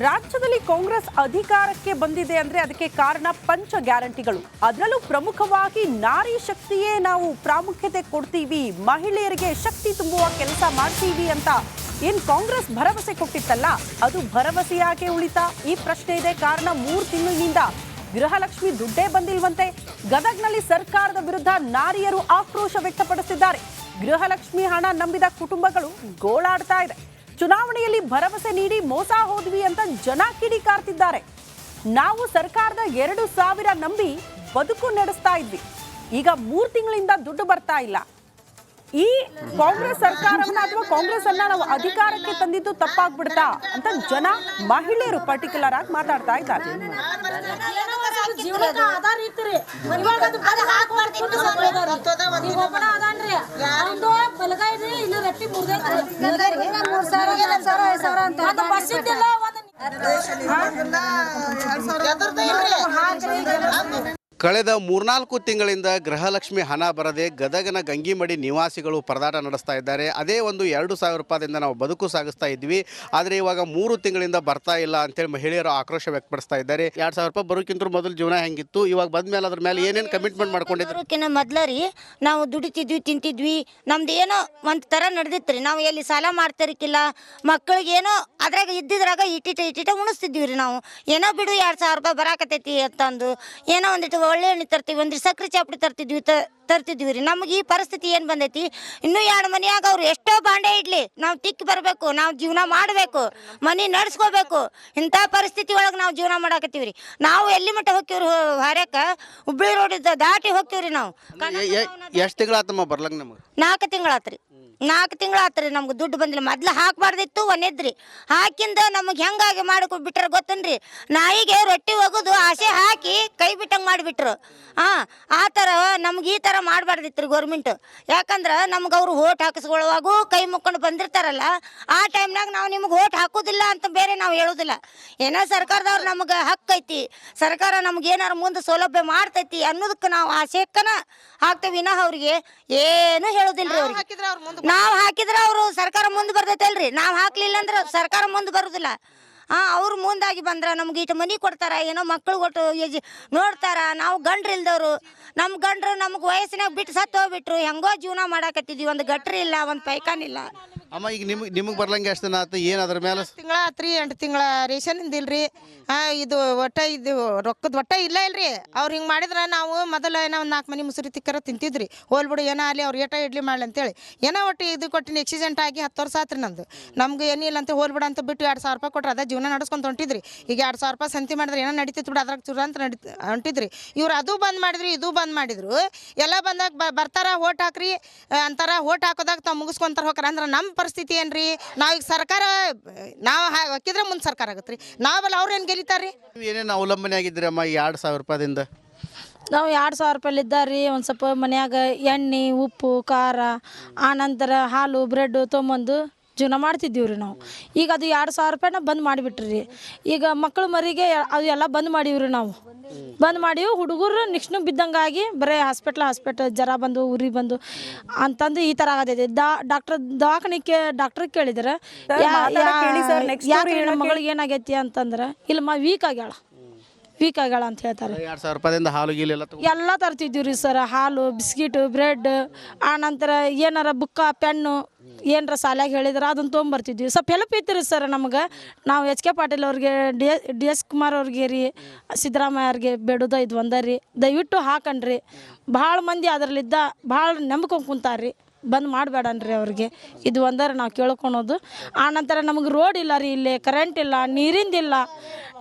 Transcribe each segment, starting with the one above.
ರಾಜ್ಯದಲ್ಲಿ ಕಾಂಗ್ರೆಸ್ ಅಧಿಕಾರಕ್ಕೆ ಬಂದಿದೆ ಅಂದ್ರೆ ಅದಕ್ಕೆ ಕಾರಣ ಪಂಚ ಗ್ಯಾರಂಟಿಗಳು. ಅದರಲ್ಲೂ ಪ್ರಮುಖವಾಗಿ ನಾರಿ ಶಕ್ತಿಯೇ ನಾವು ಪ್ರಾಮುಖ್ಯತೆ ಕೊಡ್ತೀವಿ, ಮಹಿಳೆಯರಿಗೆ ಶಕ್ತಿ ತುಂಬುವ ಕೆಲಸ ಮಾಡ್ತೀವಿ ಅಂತ ಏನ್ ಕಾಂಗ್ರೆಸ್ ಭರವಸೆ ಕೊಟ್ಟಿತ್ತಲ್ಲ, ಅದು ಭರವಸೆಯಾಗೆ ಉಳಿತಾ. ಈ ಪ್ರಶ್ನೆ ಇದೆ, ಕಾರಣ ಮೂರು ತಿಂಗಳಿನಿಂದ ಗೃಹಲಕ್ಷ್ಮಿ ದುಡ್ಡೇ ಬಂದಿಲ್ವಂತೆ. ಗದಗ್ನಲ್ಲಿ ಸರ್ಕಾರದ ವಿರುದ್ಧ ನಾರಿಯರು ಆಕ್ರೋಶ ವ್ಯಕ್ತಪಡಿಸಿದ್ದಾರೆ. ಗೃಹಲಕ್ಷ್ಮಿ ಹಣ ನಂಬಿದ ಕುಟುಂಬಗಳು ಗೋಳಾಡ್ತಾ ಇದೆ. ಚುನಾವಣೆಯಲ್ಲಿ ಭರವಸೆ ನೀಡಿ ಮೋಸ ಹೋದ್ವಿ ಅಂತ ಜನ ಕಿಡಿಕಾರ್ತಿದ್ದಾರೆ ನಾವು ಸರ್ಕಾರದ ಎರಡು ಸಾವಿರ ನಂಬಿ ಬದುಕು ನಡೆಸ್ತಾ ಇದ್ವಿ. ಈಗ ಮೂರು ತಿಂಗಳಿಂದ ದುಡ್ಡು ಬರ್ತಾ ಇಲ್ಲ. ಈ ಕಾಂಗ್ರೆಸ್ ಸರ್ಕಾರವನ್ನ ಅಥವಾ ಕಾಂಗ್ರೆಸ್ ಅನ್ನ ನಾವು ಅಧಿಕಾರಕ್ಕೆ ತಂದಿದ್ದು ತಪ್ಪಾಗ್ಬಿಡ್ತಾ ಅಂತ ಜನ ಮಹಿಳೆಯರು ಪರ್ಟಿಕ್ಯುಲರ್ ಆಗಿ ಮಾತಾಡ್ತಾ ಇದ್ದಾರೆ. ಜೀವನಕ್ಕೆ ಆಧಾರ ಇತ್ರಿ ಇವಾಗ ಅದು ಬರೀ ಹಾಕ್ಬಾರ್ದು ಸತ್ತೋದವ್ರಿ. ಈಗ ಒಬ್ಬನ ಅದಾನ್ರಿ. ಬಲಗೈ ರೀ ಇಲ್ಲಿ ರಟ್ಟಿ ಮುರ್ದೈತ್ರಿ ಮೂರ್ ಸಾವಿರ ಎರಡ್ ಸಾವಿರ ಐದ್ ಸಾವಿರ ಅಂತ ಅದು ಬಸ್ ಇದ್ದಿಲ್ಲ ಒಂದು ಕಳೆದ ಮೂರ್ನಾಲ್ಕು ತಿಂಗಳಿಂದ ಗೃಹಲಕ್ಷ್ಮಿ ಹಣ ಬರದೆ ಗದಗನ ಗಂಗಿಮಡಿ ನಿವಾಸಿಗಳು ಪರದಾಟ ನಡೆಸ್ತಾ ಇದ್ದಾರೆ. ಅದೇ ಒಂದು ಎರಡು ಸಾವಿರ ರೂಪಾಯಿಂದ ನಾವು ಬದುಕು ಸಾಗಿಸ್ತಾ ಇದ್ವಿ ಆದರೆ ಇವಾಗ ಮೂರು ತಿಂಗಳಿಂದ ಬರ್ತಾ ಇಲ್ಲ ಅಂತೇಳಿ ಮಹಿಳೆಯರು ಆಕ್ರೋಶ ವ್ಯಕ್ತಪಡಿಸ್ತಾ ಇದ್ದಾರೆ. ಎರಡು ಸಾವಿರ ರೂಪಾಯಿ ಬರೋಕ್ಕಿಂತ ಮೊದಲು ಜೀವನ ಹೆಂಗಿತ್ತು? ಇವಾಗ ಬಂದ್ಮೇಲೆ ಅದ್ರ ಮೇಲೆ ಏನೇನು ಕಮಿಟ್ಮೆಂಟ್ ಮಾಡ್ಕೊಂಡಿದ್ರು ಮೊದಲ ರೀ, ನಾವು ದುಡಿತಿದ್ವಿ, ತಿಂತಿದ್ವಿ. ನಮ್ದು ಏನೋ ಒಂದು ಥರ ನಡೆದಿತ್ತು ರೀ ನಾವು ಎಲ್ಲಿ ಸಾಲ ಮಾಡ್ತಿರಕ್ಕಿಲ್ಲ ಮಕ್ಕಳಿಗೆ ಏನೋ ಅದ್ರಾಗ ಇದ್ದಿದ್ರಾಗ ಇಟ್ಟಿಟ ಇಟ್ಟಿಟ ಉಣಿಸ್ತಿದ್ವಿ ರೀ ನಾವು. ಏನೋ ಬಿಡು, ಎರಡು ಸಾವಿರ ರೂಪಾಯಿ ಬರಾಕತೈತಿ ಅಂತಂದು. ಏನೋ ಒಂದಿಟ್ಟು ಒಳ್ಳೆ ಎಣ್ಣೆ ತರ್ತೀವಿ ಒಂದು ಸಕ್ಕರೆ ಚಾಪಡಿ ತರ್ತಿದ್ವಿ ತರ್ತಿದ್ವಿ ರೀ. ನಮಗೆ ಈ ಪರಿಸ್ಥಿತಿ ಏನು ಬಂದೈತಿ? ಇನ್ನೂ ಎರಡು ಮನೆಯಾಗ ಅವ್ರು ಎಷ್ಟೋ ಬಾಂಡೆ ಇಡ್ಲಿ. ನಾವು ತಿಕ್ಕಿ ಬರಬೇಕು ನಾವು ಜೀವನ ಮಾಡಬೇಕು ಮನೆ ನಡೆಸ್ಕೋಬೇಕು. ಇಂಥ ಪರಿಸ್ಥಿತಿ ಒಳಗೆ ನಾವು ಜೀವನ ಮಾಡಾಕತ್ತೀವಿ ರೀ. ನಾವು ಎಲ್ಲಿ ಮಟ್ಟ ಹೋಗ್ತೀವ್ರಿ ಹಾರ್ಯಾಕ? ಹುಬ್ಳಿ ರೋಡ್ ದಾಟಿ ಹೋಗ್ತೀವ್ರಿ ನಾವು. ಎಷ್ಟು ತಿಂಗಳಾತಮ್ಮ ಬರ್ಲಂಗೆ ನಮಗೆ? ನಾಲ್ಕು ತಿಂಗಳಾತ್ರಿ ನಾಲ್ಕು ತಿಂಗಳಾತ್ರಿ ನಮ್ಗೆ ದುಡ್ಡು ಬಂದಿಲ್ಲ. ಮೊದ್ಲು ಹಾಕಬಾರ್ದಿತ್ತು ಒಂದಿದ್ರಿ ಹಾಕಿಂದ ನಮಗೆ ಹೆಂಗಾಗಿ ಬಿಟ್ರ ಗೊತ್ತನ್ರಿ? ನಾಯಿಗೆ ರೊಟ್ಟಿ ಒಗೆದು ಆಸೆ ಹಾಕಿ ಕೈ ಬಿಟ್ಟಂಗೆ ಮಾಡಿಬಿಟ್ರು. ಹಾಂ ಆ ಥರ ನಮ್ಗೆ ಈ ಥರ ಮಾಡಬಾರ್ದಿತ್ತು ರೀ ಗೌರ್ಮೆಂಟ್ ಯಾಕಂದ್ರೆ ನಮ್ಗೆ ಅವ್ರು ಓಟ್ ಹಾಕಿಸ್ಕೊಳ್ಳುವಾಗೂ ಕೈ ಮುಕ್ಕೊಂಡು ಬಂದಿರ್ತಾರಲ್ಲ ಆ ಟೈಮ್ನಾಗ ನಾವು ನಿಮ್ಗೆ ಓಟ್ ಹಾಕೋದಿಲ್ಲ ಅಂತ ಬೇರೆ ನಾವು ಹೇಳೋದಿಲ್ಲ. ಏನೋ ಸರ್ಕಾರದವ್ರು ನಮ್ಗೆ ಹಕ್ಕೈತಿ ಸರ್ಕಾರ ನಮ್ಗೆ ಏನಾರು ಮುಂದೆ ಸೌಲಭ್ಯ ಮಾಡ್ತೈತಿ ಅನ್ನೋದಕ್ಕೆ ನಾವು ಆಸೆಕ್ಕನ ಹಾಕ್ತೇವೆ. ವಿನಃ ಅವ್ರಿಗೆ ಏನು ಹೇಳೋದಿಲ್ಲ ರೀ ಅವ್ರಿಗೆ? ನಾವು ಹಾಕಿದ್ರೆ ಅವರು ಸರ್ಕಾರ ಮುಂದೆ ಬರ್ತೈತಲ್ರಿ ನಾವು ಹಾಕ್ಲಿಲ್ಲ ಅಂದ್ರೆ ಸರ್ಕಾರ ಮುಂದೆ ಬರೋದಿಲ್ಲ. ಹಾಂ ಅವ್ರು ಮುಂದಾಗಿ ಬಂದ್ರೆ ನಮ್ಗೆ ಇಟ್ಟು ಮನಿ ಕೊಡ್ತಾರ, ಏನೋ ಮಕ್ಳು ಕೊಟ್ಟು ಎಜಿ ನೋಡ್ತಾರ, ನಾವು ಗಂಡ್ರು ಇಲ್ದವ್ರು ನಮ್ಮ ಗಂಡ್ರು ನಮ್ಗೆ ವಯಸ್ಸಿನಾಗ ಬಿಟ್ಟು ಸತ್ತು ಹೋಗ್ಬಿಟ್ರು ಹೆಂಗೋ ಜೀವನ ಮಾಡಾಕತ್ತಿದ್ವಿ. ಒಂದು ಗಟ್ರಿ ಇಲ್ಲ, ಒಂದು ಪೈಕಾನಿಲ್ಲ ಇಲ್ಲ. ಅಮ್ಮ ಈಗ ನಿಮಗೆ ನಿಮಗೆ ಬರ್ಲಂಗೆ ಎಷ್ಟು ದಿನ ಏನು ಅದ್ರ ಮೇಲೆ ತಿಂಗಳ ಆತ್ರಿ ಎಂಟು ತಿಂಗಳ ರೇಷನ್ ಇಲ್ರಿ ಆ, ಇದು ಒಟ್ಟ ಇದು ರೊಕ್ಕದ ಒಟ್ಟ ಇಲ್ಲ ಇಲ್ರಿ. ಅವ್ರು ಹಿಂಗೆ ಮಾಡಿದ್ರೆ ನಾವು ಮೊದಲ ಏನೋ ಒಂದು ನಾಲ್ಕು ಮನೆ ಮುಸುರಿ ತಿಕ್ಕರ ತಿಂತಿದ್ರಿ. ಹೋಲ್ಬಿಡು ಏನೋ ಅಲ್ಲಿ ಅವ್ರು ಏಟ ಇಡ್ಲಿ ಮಾಡಲಿ ಅಂತೇಳಿ. ಏನೋ ಒಟ್ಟು ಇದು ಕೊಟ್ಟಿನಿ ಆಕ್ಸಿಡೆಂಟ್ ಆಗಿ ಹತ್ತು ವರ್ಷ ಆತ್ರಿ ನಮ್ದು ನಮ್ಗೆ ಏನಿಲ್ಲ ಅಂತ ಹೋಲ್ಬಿಡು ಅಂತ ಬಿಟ್ಟು ಎರಡು ಸಾವಿರ ರೂಪಾಯಿ ಕೊಟ್ರೆ ಅದ ಜೀವನ ನಡ್ಸ್ಕೊಂತ ಹೊಂಟಿದ್ರಿ. ಈಗ ಎರಡು ಸಾವಿರ ರೂಪಾಯಿ ಸಂತಿ ಮಾಡಿದ್ರೆ ಏನೋ ನಡೀತಿತ್ತು ಬಿಡು ಅದ್ರಾಗ ಚೂರ ಅಂತ ನಡಿ ಹೊಂಟಿದ್ರಿ. ಇವ್ರು ಅದು ಬಂದ್ ಮಾಡಿದ್ರು ಇದು ಬಂದ್ ಮಾಡಿದ್ರು. ಎಲ್ಲ ಬಂದಾಗ ಬರ್ತಾರ ಓಟ್ ಹಾಕ್ರಿ. ಅಂತಾರ ಓಟ್ ಹಾಕೋದಾಗ ತಾವು ಮುಗಿಸ್ಕೊಂತಾರ ಹೋಗ್ರ ಅಂದ್ರೆ ನಮ್ಮ ಪರಿಸ್ಥಿತಿ ಏನ್ರಿ? ನಾವು ಈಗ ಸರ್ಕಾರ ನಾವು ಹಾಕಿದ್ರೆ ಮುಂದೆ ಸರ್ಕಾರ ಆಗುತ್ತೆ ರೀ ನಾವೆಲ್ಲ ಅವ್ರು ಏನು ಗೆಲಿತಾರ್ರಿ ರೀ ಏನೇನು ಅವಲಂಬನೆ ಆಗಿದ್ದೀರಿ ಅಮ್ಮ ಈ ಎರಡು ಸಾವಿರ ರೂಪಾಯಿಂದ ನಾವು ಎರಡು ಸಾವಿರ ರೂಪಾಯಿ ರೀ ಒಂದು ಸ್ವಲ್ಪ ಮನ್ಯಾಗ ಎಣ್ಣೆ ಉಪ್ಪು ಖಾರ ಆನಂತರ ಹಾಲು ಬ್ರೆಡ್ ತೊಗೊಂಬಂದು ಜೀವನ ಮಾಡ್ತಿದ್ದೀವಿ ರೀ ನಾವು. ಈಗ ಅದು ಎರಡು ಸಾವಿರ ರೂಪಾಯಿನ ಬಂದ್ ಮಾಡಿಬಿಟ್ರಿ. ರೀ ಈಗ ಮಕ್ಕಳು ಮರಿಗೆ ಅದು ಎಲ್ಲ ಬಂದ್ ಮಾಡೀವ್ರಿ ನಾವು. ಬಂದ್ ಮಾಡೀವಿ ಹುಡುಗರು ನೆಕ್ಸ್ಟ್ ಬಿದ್ದಂಗಾಗಿ ಬರೀ ಹಾಸ್ಪಿಟ್ಲ್ ಹಾಸ್ಪಿಟಲ್ ಜರ ಬಂದು ಉರಿ ಬಂದು ಅಂತಂದು ಈ ಥರ ಆಗತೈತಿ. ದಾ ಡಾಕ್ಟರ್ ದವಾಖಾನಿಗೆ ಡಾಕ್ಟರ್ ಕೇಳಿದ್ರೆ ಯಾಕೆ ಮಗಳಿಗೆ ಏನಾಗೈತಿ ಅಂತಂದ್ರೆ ಇಲ್ಲಮ್ಮ ಮ ವೀಕ್ ಆಗ್ಯಾಳ. ವೀಕ್ ಆಗ್ಯಾಳ ಅಂತ ಹೇಳ್ತಾರೆ. ಎರಡು ಸಾವಿರ ರೂಪಾಯಿಂದ ಹಾಲು ಗೀಲು ಎಲ್ಲ ತಗೊ ಎಲ್ಲ ತರ್ತಿದ್ದೀವಿ ರೀ ಸರ್ ಹಾಲು ಬಿಸ್ಕಿಟ್ ಬ್ರೆಡ್ ಆನಂತರ ಏನಾರ ಬುಕ್ಕ ಪೆನ್ನು ಏನಾರ ಸಾಲಾಗ ಹೇಳಿದ್ರೆ ಅದನ್ನ ತೊಗೊಂಬರ್ತಿದ್ವಿ. ಸ್ವಲ್ಪ ಹೆಲ್ಪ್ ಇತ್ತು ರೀ ಸರ್ ನಮ್ಗೆ. ನಾವು ಎಚ್ ಕೆ ಪಾಟೀಲ್ ಅವ್ರಿಗೆ ಡಿ ಡಿ ಎಸ್ ಕುಮಾರ್ ಅವ್ರಿಗೆ ರೀ ಸಿದ್ದರಾಮಯ್ಯ ಅವ್ರಿಗೆ ಬೇಡುದ ಇದು ಒಂದ ರೀ. ದಯವಿಟ್ಟು ಹಾಕಣ್ರಿ. ಭಾಳ ಮಂದಿ ಅದರಲ್ಲಿದ್ದ ಭಾಳ ನಂಬ್ಕೊಂಡು ಕುಂತಾರ್ರಿ. ಬಂದ್ ಮಾಡಬೇಡನ್ರಿ ಅವ್ರಿಗೆ. ಇದು ಒಂದರ ನಾವು ಕೇಳ್ಕೊಳೋದು. ಆನಂತರ ನಮಗೆ ರೋಡ್ ಇಲ್ಲ ರೀ ಇಲ್ಲಿ ಕರೆಂಟ್ ಇಲ್ಲ ನೀರಿಂದಿಲ್ಲ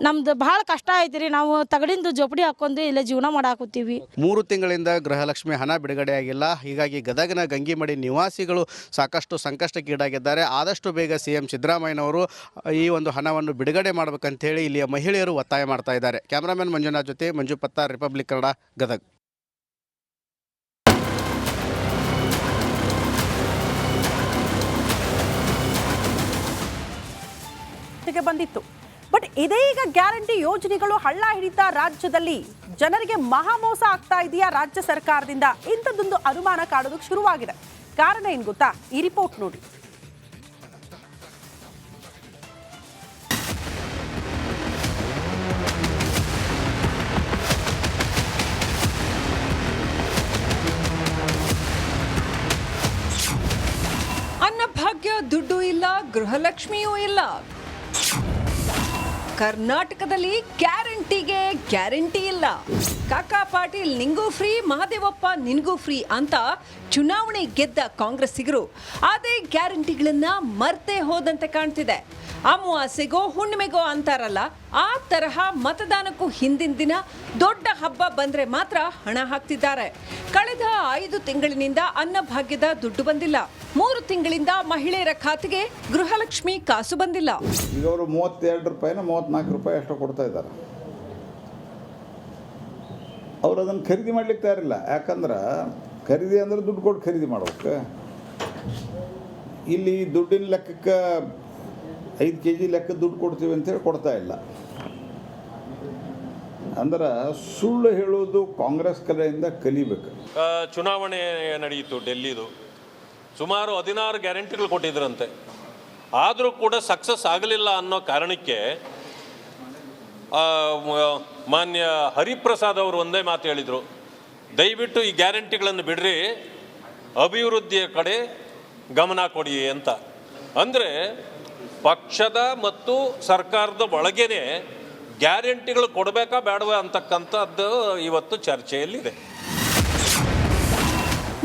ನಮ್ದು ಭಾಳ ಕಷ್ಟ ಐತಿ ರೀ. ನಾವು ತಗಡಿಂದು ಜೋಪಡಿ ಹಾಕೊಂಡು ಇಲ್ಲೇ ಜೀವನ ಮಾಡಾಕತ್ತೀವಿ. ಮೂರು ತಿಂಗಳಿಂದ ಗೃಹಲಕ್ಷ್ಮಿ ಹಣ ಬಿಡುಗಡೆ ಆಗಿಲ್ಲ. ಹೀಗಾಗಿ ಗದಗನ ಗಂಗಿಮಡಿ ನಿವಾಸಿಗಳು ಸಾಕಷ್ಟು ಸಂಕಷ್ಟಕ್ಕೀಡಾಗಿದ್ದಾರೆ ಆದಷ್ಟು ಬೇಗ ಸಿ ಎಂ ಸಿದ್ದರಾಮಯ್ಯನವರು ಈ ಒಂದು ಹಣವನ್ನು ಬಿಡುಗಡೆ ಮಾಡಬೇಕಂತೇಳಿ ಇಲ್ಲಿಯ ಮಹಿಳೆಯರು ಒತ್ತಾಯ ಮಾಡ್ತಾ ಇದ್ದಾರೆ. ಕ್ಯಾಮ್ರಾಮನ್ ಮಂಜುನಾಥ್ ಜೊತೆ ಮಂಜು ಪತ್ತಾರ್ ರಿಪಬ್ಲಿಕ್ ಕನ್ನಡ ಗದಗ. ಬಂದಿತ್ತು. ಬಟ್ ಇದೇ ಈಗ ಗ್ಯಾರಂಟಿ ಯೋಜನೆಗಳು ಹಳ್ಳ ಹಿಡಿತ ರಾಜ್ಯದಲ್ಲಿ ಜನರಿಗೆ ಮಹಾ ಮೋಸ ಆಗ್ತಾ ಇದೆಯಾ ರಾಜ್ಯ ಸರ್ಕಾರದಿಂದ? ಇಂಥದ್ದೊಂದು ಅನುಮಾನ ಕಾಡೋದಕ್ಕೆ ಶುರುವಾಗಿದೆ. ಕಾರಣ ಏನು ಗೊತ್ತಾ? ಈ ರಿಪೋರ್ಟ್ ನೋಡಿ. ಅನ್ನಭಾಗ್ಯ ದುಡ್ಡು ಇಲ್ಲ, ಗೃಹಲಕ್ಷ್ಮಿಯೂ ಇಲ್ಲ. ಕರ್ನಾಟಕದಲ್ಲಿ ಗ್ಯಾರಂಟಿಗೆ ಗ್ಯಾರಂಟಿ ಇಲ್ಲ. ಕಾಕಾ ಪಾಟೀಲ್, ನಿಂಗೂ ಫ್ರೀ, ಮಹಾದೇವಪ್ಪ ನಿನಗೂ ಫ್ರೀ ಅಂತ ಚುನಾವಣೆ ಗೆದ್ದ ಕಾಂಗ್ರೆಸ್ಸಿಗರು. ಅದೇ ಗ್ಯಾರಂಟಿಗಳನ್ನ ಮರ್ತೆ ಹೋದಂತೆ ಕಾಣ್ತಿದೆ. ಅಮಾವಾಸ್ಯೆಗೋ, ಹುಣ್ಣಿಮೆಗೋ ಅಂತಾರಲ್ಲ, ಆ ತರಹ ಮತದಾನಕ್ಕೂ ಹಿಂದಿನ ದಿನ ದೊಡ್ಡ ಹಬ್ಬ ಬಂದ್ರೆ ಮಾತ್ರ ಹಣ ಹಾಕ್ತಿದ್ದಾರೆ. ಕಳೆದ ಐದು ತಿಂಗಳಿನಿಂದ ಅನ್ನಭಾಗ್ಯದ ದುಡ್ಡು ಬಂದಿಲ್ಲ. ಮೂರು ತಿಂಗಳಿಂದ ಮಹಿಳೆಯರ ಖಾತೆಗೆ ಗೃಹಲಕ್ಷ್ಮಿ ಕಾಸು ಬಂದಿಲ್ಲ. ಈಗ ಅವರು ಮೂವತ್ತೆರಡು ರೂಪಾಯಿನ ಮೂವತ್ತ್ನಾಲ್ಕು ರೂಪಾಯಿ ಅಷ್ಟು ಕೊಡ್ತಾ ಇದ್ದಾರೆ. ಅವರು ಅದನ್ನು ಖರೀದಿ ಮಾಡ್ಲಿಕ್ಕೆ ತಯಾರಿಲ್ಲ. ಯಾಕಂದ್ರೆ ಖರೀದಿ ಅಂದ್ರೆ ದುಡ್ಡು ಕೊಟ್ಟು ಖರೀದಿ ಮಾಡ್ಬೇಕು. ಇಲ್ಲಿ ದುಡ್ಡಿನ ಲೆಕ್ಕಕ್ಕೆ ಐದು ಕೆ ಜಿ ಲೆಕ್ಕ ದುಡ್ಡು ಕೊಡ್ತೀವಿ ಅಂತೇಳಿ ಕೊಡ್ತಾ ಇಲ್ಲ. ಅಂದ್ರೆ ಸುಳ್ಳು ಹೇಳೋದು ಕಾಂಗ್ರೆಸ್ ಕಡೆಯಿಂದ ಕಲಿಬೇಕು. ಚುನಾವಣೆ ನಡೆಯಿತು ಡೆಲ್ಲಿದು. ಸುಮಾರು ಹದಿನಾರು ಗ್ಯಾರಂಟಿಗಳು ಕೊಟ್ಟಿದ್ರಂತೆ. ಆದರೂ ಕೂಡ ಸಕ್ಸಸ್ ಆಗಲಿಲ್ಲ ಅನ್ನೋ ಕಾರಣಕ್ಕೆ ಮಾನ್ಯ ಹರಿಪ್ರಸಾದ್ ಅವರು ಒಂದೇ ಮಾತು ಹೇಳಿದರು. ದಯವಿಟ್ಟು ಈ ಗ್ಯಾರಂಟಿಗಳನ್ನು ಬಿಡ್ರಿ, ಅಭಿವೃದ್ಧಿಯ ಕಡೆ ಗಮನ ಕೊಡಿ ಅಂತ. ಅಂದರೆ ಪಕ್ಷದ ಮತ್ತು ಸರ್ಕಾರದ ಒಳಗೇನೆ ಗ್ಯಾರಂಟಿಗಳು ಕೊಡಬೇಕಾ ಬೇಡವಾ ಅಂತಕ್ಕಂಥದ್ದು ಇವತ್ತು ಚರ್ಚೆಯಲ್ಲಿದೆ.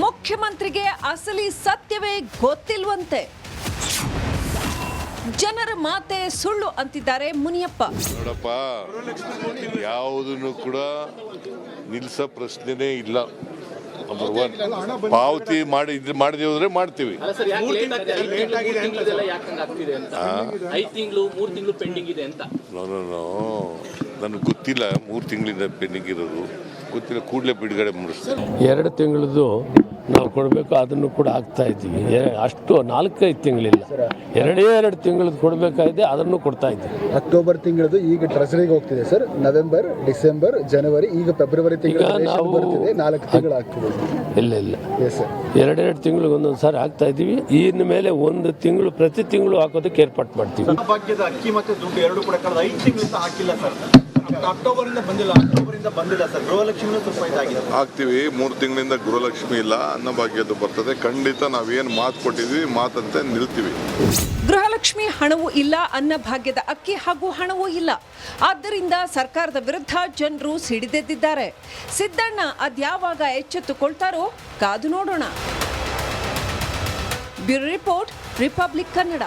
ಮುಖ್ಯಮಂತ್ರಿಗೆ ಅಸಲಿ ಸತ್ಯವೇ ಗೊತ್ತಿಲ್ವಂತೆ. ಜನರ ಮಾತೆ ಸುಳ್ಳು ಅಂತಿದ್ದಾರೆ ಮುನಿಯಪ್ಪ. ನೋಡಪ್ಪ ಯಾವುದನ್ನು ಕೂಡ ನಿಲ್ಸ ಪ್ರಶ್ನೆನೇ ಇಲ್ಲ. ನಂಬರ್ ಒನ್ ಪಾವತಿ ಮಾಡಿ ಇದು ಅಂದ್ರೆ ಹೋದ್ರೆ ಮಾಡ್ತೀವಿ ಐದು ತಿಂಗಳು ಮೂರು ತಿಂಗಳು ಪೆಂಡಿಂಗ್ ಇದೆ ಅಂತ. No no no. ನನಗೆ ಗೊತ್ತಿಲ್ಲ ಮೂರು ತಿಂಗಳಿಂದ ಪೆಂಡಿಂಗ್ ಇರೋದು. ಗೊತ್ತಿಲ್ಲ ಕೂಡಲೇ ಬಿಡುಗಡೆ ಮಾಡಿಸ್ತಾರೆ ಎರಡು ತಿಂಗಳದ್ದು ನಾವು ಕೊಡಬೇಕು ಅದನ್ನು ಕೂಡ ಆಗ್ತಾ ಇದ್ದೀವಿ. ಅಷ್ಟು ನಾಲ್ಕೈದು ತಿಂಗಳಿಲ್ಲ. ಎರಡೇ ಎರಡು ತಿಂಗಳದ್ದು ಕೊಡಬೇಕಾಗಿದೆ ಅದನ್ನು ಕೊಡ್ತಾ ಇದ್ದೀವಿ. ಅಕ್ಟೋಬರ್ ತಿಂಗಳದು ಈಗ ಟ್ರೆಸರಿಗೆ ಹೋಗ್ತಿದೆ ಸರ್. ನವೆಂಬರ್ ಡಿಸೆಂಬರ್ ಜನವರಿ ಈಗ ಫೆಬ್ರವರಿ ತಿಂಗಳ ನಾವು- ಬರ್ತಿದೆ ನಾಲ್ಕು ತಿಂಗಳು ಆಗ್ತಿದೆ ಇಲ್ಲ ಇಲ್ಲ. ಎಸ್ ಸರ್ ಎರಡೆರಡು ತಿಂಗಳಿಗೆ ಒಂದೊಂದು ಸಾರಿ ಆಗ್ತಾ ಇದ್ದೀವಿ. ಇನ್ನು ಮೇಲೆ ಒಂದು ತಿಂಗಳು ಪ್ರತಿ ತಿಂಗಳು ಹಾಕೋದಕ್ಕೆ ಏರ್ಪಾಟ್ ಮಾಡ್ತೀವಿ. ಭಾಗ್ಯದ ಅಕ್ಕಿ ಮತ್ತೆ ದುಡ್ಡು ಎರಡು ಕೂಡ ಐದು ತಿಂಗಳಿಂದ ಹಾಕಿಲ್ಲ ಸರ್. ಅಕ್ಟೋಬರ್ ಇಂದ ಬಂದಿಲ್ಲ. ಅಕ್ಟೋಬರ್ ಇಂದ ಬಂದಿಲ್ಲ ಸರ್. ಗೃಹಲಕ್ಷ್ಮಿನೂ ಸ್ವಲ್ಪ ಇದಾಗಿದೆ. ಆಗ್ತೀವಿ. ಮೂರು ತಿಂಗಳಿಂದ ಗೃಹಲಕ್ಷ್ಮಿ ಇಲ್ಲ. ಅನ್ನಭಾಗ್ಯದ್ದು ಬರ್ತದೆ. ಖಂಡಿತ ನಾವೇನು ಮಾತು ಕೊಟ್ಟಿದ್ವಿ ಮಾತಂತೆ ನಿಲ್ತೀವಿ. ಗೃಹಲಕ್ಷ್ಮಿ ಹಣವೂ ಇಲ್ಲ ಅನ್ನಭಾಗ್ಯದ ಅಕ್ಕಿ ಹಾಗೂ ಹಣವೂ ಇಲ್ಲ. ಆದ್ದರಿಂದ ಸರ್ಕಾರದ ವಿರುದ್ಧ ಜನರು ಸಿಡಿದೆದ್ದಿದ್ದಾರೆ. ಸಿದ್ದಣ್ಣ ಅದ್ಯಾವಾಗ ಎಚ್ಚೆತ್ತುಕೊಳ್ತಾರೋ ಕಾದು ನೋಡೋಣ. Bureau report republic Kannada.